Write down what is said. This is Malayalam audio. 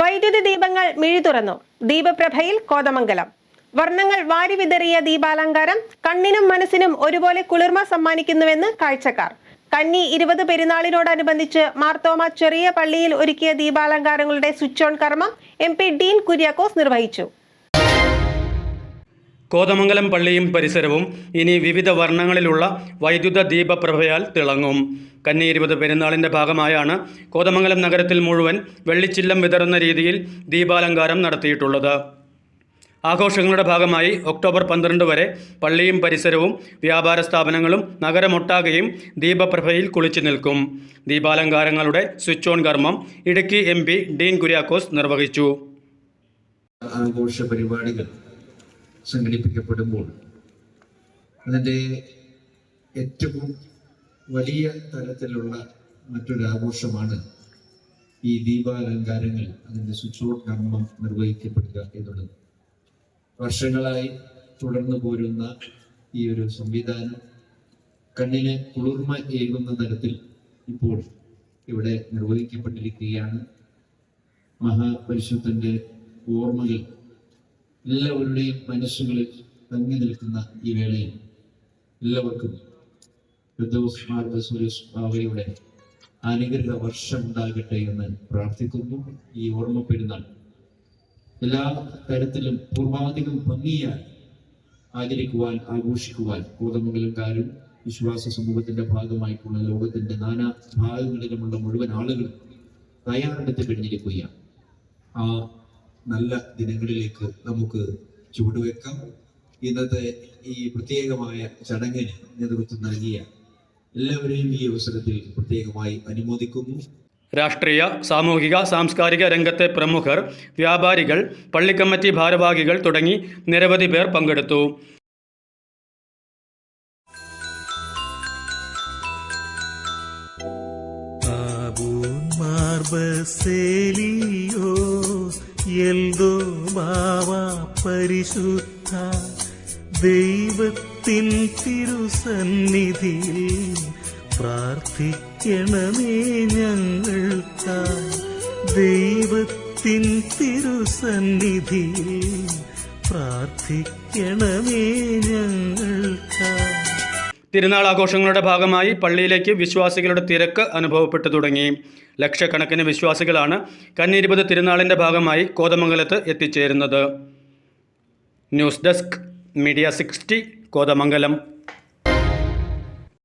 വൈദ്യുതി ദീപങ്ങൾ മിഴി തുറന്നു. ദീപപ്രഭയിൽ കോതമംഗലം. വർണങ്ങൾ വാരിവിതറിയ ദീപാലങ്കാരം കണ്ണിനും മനസ്സിനും ഒരുപോലെ കുളിർമ സമ്മാനിക്കുന്നുവെന്ന് കാഴ്ചക്കാർ. കന്നി ഇരുപത് പെരുന്നാളിനോടനുബന്ധിച്ച് മാർത്തോമ ചെറിയ പള്ളിയിൽ ഒരുക്കിയ ദീപാലങ്കാരങ്ങളുടെ സ്വിച്ച് ഓൺ കർമ്മം എം പി ഡീൻ കുര്യാക്കോസ് നിർവഹിച്ചു. കോതമംഗലം പള്ളിയും പരിസരവും ഇനി വിവിധ വർണങ്ങളിലുള്ള വൈദ്യുത ദീപപ്രഭയാൽ തിളങ്ങും. കന്നി ഇരുപത് പെരുന്നാളിന്റെ ഭാഗമായാണ് കോതമംഗലം നഗരത്തിൽ മുഴുവൻ വെള്ളിച്ചില്ലം വിതറുന്ന രീതിയിൽ ദീപാലങ്കാരം നടത്തിയിട്ടുള്ളത്. ആഘോഷങ്ങളുടെ ഭാഗമായി ഒക്ടോബർ പന്ത്രണ്ട് വരെ പള്ളിയും പരിസരവും വ്യാപാര സ്ഥാപനങ്ങളും നഗരമൊട്ടാകെയും ദീപപ്രഭയിൽ കുളിച്ചു നിൽക്കും. ദീപാലങ്കാരങ്ങളുടെ സ്വിച്ച് ഓൺ കർമ്മം ഇടുക്കി എം ഡീൻ കുര്യാക്കോസ് നിർവഹിച്ചു. ആഘോഷ പരിപാടികൾ സംഘടിപ്പിക്കപ്പെടുമ്പോൾ അതിന്റെ ഏറ്റവും വലിയ തരത്തിലുള്ള മറ്റൊരു ആഘോഷമാണ് ഈ ദീപാലങ്കാരങ്ങൾ അതിന്റെ ഓൺ കർമ്മം നിർവഹിക്കപ്പെടുക എന്നുള്ളത്. വർഷങ്ങളായി തുടർന്നു പോരുന്ന ഈ ഒരു സംവിധാനം കണ്ണിന് കുളിർമ ഏകുന്ന തരത്തിൽ ഇപ്പോൾ ഇവിടെ നിർവഹിക്കപ്പെട്ടിരിക്കുകയാണ്. മഹാപരിശുദ്ധന്റെ ഓർമ്മകൾ എല്ലാവരുടെയും മനസ്സുകളിൽ തങ്ങി നിൽക്കുന്ന ഈ വേളയിൽ എല്ലാവർക്കും ബാവയുടെ അനുഗ്രഹ വർഷം ഉണ്ടാകട്ടെ എന്ന് പ്രാർത്ഥിക്കുന്നു. ഈ ഓർമ്മ പെരുന്നാൾ എല്ലാ തരത്തിലും പൂർവാധികം ഭംഗിയായി ആചരിക്കുവാൻ ആഘോഷിക്കുവാൻ കോതമംഗലംകാരും വിശ്വാസ സമൂഹത്തിന്റെ ഭാഗമായിട്ടുള്ള ലോകത്തിന്റെ നാനാ ഭാഗങ്ങളിലുമുള്ള മുഴുവൻ ആളുകളും തയ്യാറെടുത്ത് കഴിഞ്ഞിരിക്കുകയാണ്. ആ നല്ല ദിനങ്ങളിലേക്ക് നമുക്ക് ചുവടുവെക്കാം ഇന്നത്തെ ഈ പ്രത്യേകമായ ചടങ്ങിന് നേതൃത്വം നൽകിയ എല്ലാവരെയും ഈ അവസരത്തിൽ പ്രത്യേകമായി അനുമോദിക്കുന്നു. രാഷ്ട്രീയ സാമൂഹിക സാംസ്കാരിക രംഗത്തെ പ്രമുഖർ വ്യാപാരികൾ പള്ളിക്കമ്മിറ്റി ഭാരവാഹികൾ തുടങ്ങി നിരവധി പേർ പങ്കെടുത്തു. എൽദോ ബാവ പരിശുദ്ധ. ദൈവത്തിൻ തിരുസന്നിധിയിൽ പ്രാർത്ഥിക്കണമേ ഞങ്ങൾക്ക. ദൈവത്തിൻ തിരുസന്നിധിയിൽ പ്രാർത്ഥിക്കണമേ ഞങ്ങൾക്കായി തിരുനാൾ ആഘോഷങ്ങളുടെ ഭാഗമായി പള്ളിയിലേക്ക് വിശ്വാസികളുടെ തിരക്ക് അനുഭവപ്പെട്ടു തുടങ്ങി. ലക്ഷക്കണക്കിന് വിശ്വാസികളാണ് കന്നിരുപത് തിരുനാളിന്റെ ഭാഗമായി കോതമംഗലത്ത് എത്തിച്ചേരുന്നത്. News desk media sixty Kothamangalam.